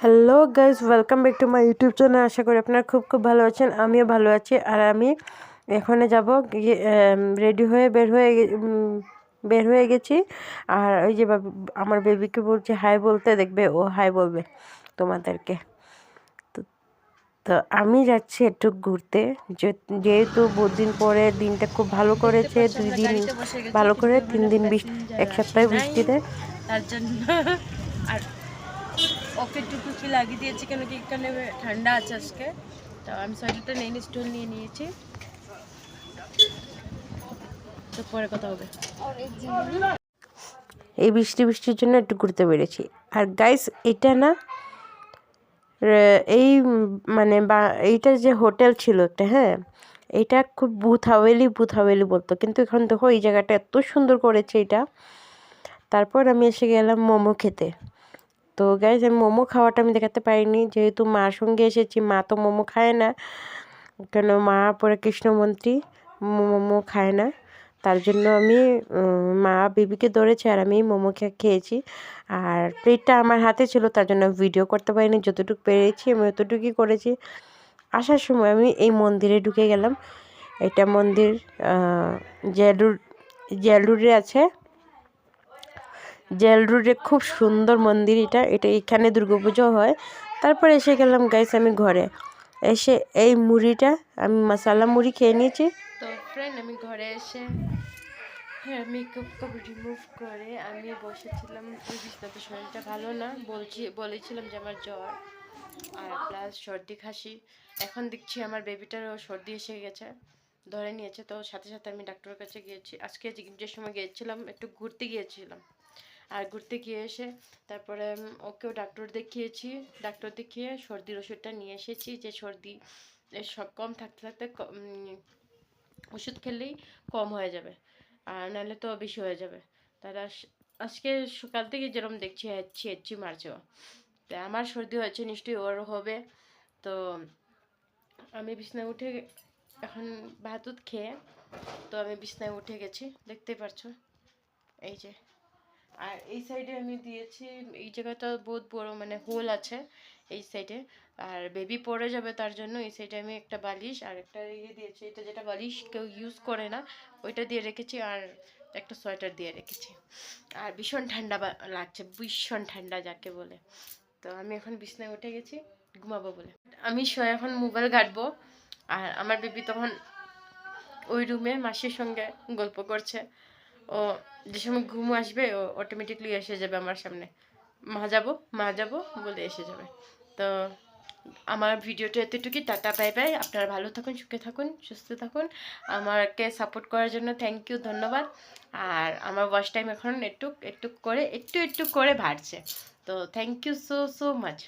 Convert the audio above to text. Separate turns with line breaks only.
Hello guys welcome back to my YouTube channel আশা করি আপনারা খুব খুব ভালো আছেন আমিও ভালো আছি। আর আমি এখানে যাব রেডি হয়ে বের হয়ে বের হয়ে গেছি। আর ওই যে আমার বেবিকে বলছি হাই বলতে দেখবে ও হাই বলবে তোমাদেরকে। তো তো আমি যাচ্ছি একটু ঘুরতে। যে- যেহেতু দিন পরে দিনটা খুব ভালো করেছে দুই দিন ভালো করে তিন দিন বৃষ্টি এক সপ্তাহে বৃষ্টিতে।
তার জন্য। আর ওকে টুকুকি লাগিয়ে দিয়েছি কেন কি এখানে ঠান্ডা আছে আজকে? তো আমি সোয়েটারটা নেই স্টোল নিয়ে নিয়েছি। তো পরে কথা হবে।
এই বৃষ্টি বৃষ্টির জন্য একটু ঘুরতে বেরিয়েছি। আর গাইস এটা না এই মানে বা, এইটা যে হোটেল ছিল একটা হ্যাঁ এটা খুব বুথ হাওয়েলি বুথ হাওয়েলি বলতো। কিন্তু এখন দেখো, এই জায়গাটা এত সুন্দর করেছে এটা। তারপর আমি এসে গেলাম মোমো খেতে। তো গাইজ আমি মোমো খাওয়াটা আমি দেখাতে পারিনি। যেহেতু মার সঙ্গে এসেছি, মা তো মোমো খায় না। কেন মা পরে কৃষ্ণমন্ত্রী মোমো খায় না। তার জন্য আমি মা বিবিকে ধরেছে আর আমি মোমো খেয়েছি। আর প্লেটটা আমার হাতে ছিল, তার জন্য ভিডিও করতে পারিনি। যতটুকু পেরেছি, আমি অতটুকুই করেছি। আসার সময় আমি এই মন্দিরে ঢুকে গেলাম। এটা মন্দির জেলুর জেলুরে আছে। জেল রোডে খুব সুন্দর মন্দির এটা। এটা এখানে দুর্গাপুজো হয়। তারপরে এসে গেলাম গাইস আমি ঘরে। এসে এই মুড়িটা, আমি মশলা মুড়ি খেয়ে নিয়েছি।
তো ফ্রেন্ড আমি ঘরে এসে হ্যাঁ মেকআপ কাপ রিমুভ করে আমি বসেছিলাম। বিছনাতে শরীরটা ভালো না। বলছি, বলেছিলাম যে আমার জ্বর, আর প্লাস সর্দি খাসি। এখন দেখছি আমার বেবিটারও সর্দি এসে গেছে, ধরে নিয়েছে। তো সাথে সাথে আমি ডাক্তারের কাছে গিয়েছি। আজকে যে সময় গিয়েছিলাম, একটু ঘুরতে গিয়েছিলাম। আর ঘুরতে গিয়ে এসে তারপরে ওকেও ডাক্তার দেখিয়েছি। ডাক্তার দেখিয়ে সর্দির ওষুধটা নিয়ে এসেছি যে সর্দি সব কম থাকতে থাকতে ওষুধ খেলেই কম হয়ে যাবে আর নাহলে তো বেশি হয়ে যাবে। আস- আজকে সকাল থেকে যেরকম দেখছি, হেচ্ছি হেচ্ছি মারছে তো আমার সর্দি হয়েছে, নিশ্চয়ই ওর হবে। তো আমি বিছনায় উঠে এখন ভাতুত খেয়ে, তো আমি বিছনায় উঠে গেছি। দেখতেই পারছ? এই যে। আর এই সাইডে আমি দিয়েছি, এই জায়গাটা বহুত বড় মানে হোল আছে এই সাইডে আর বেবি পড়ে যাবে তার জন্য এই সাইডে আমি একটা বালিশ আর একটা ইয়ে দিয়েছি, এটা যেটা বালিশ কেউ ইউজ করে না, ওইটা দিয়ে রেখেছি আর একটা সোয়েটার দিয়ে রেখেছি। আর ভীষণ ঠান্ডা লাগছে, ভীষণ ঠান্ডা যাকে বলে। তো আমি এখন বিছনায় উঠে গেছি, ঘুমাবো বলে। আমি শোয় এখন মোবাইল ঘাটবো আর আমার বেবি তখন ওই রুমে মাসির সঙ্গে গল্প করছে। ও, যে সময় ঘুম আসবে, ও অটোমেটিকলি এসে যাবে আমার সামনে। মা যাব মা যাব বলে এসে যাবে। তো আমার ভিডিওটা এতটুকুই, টাটা বাই বাই আপনারা ভালো থাকুন, সুখে থাকুন, সুস্থ থাকুন। আমাকে সাপোর্ট করার জন্য থ্যাংক ইউ ধন্যবাদ। আর আমার ওয়াচ টাইম এখন একটু একটু করে, একটু একটু করে বাড়ছে। তো thank you so so much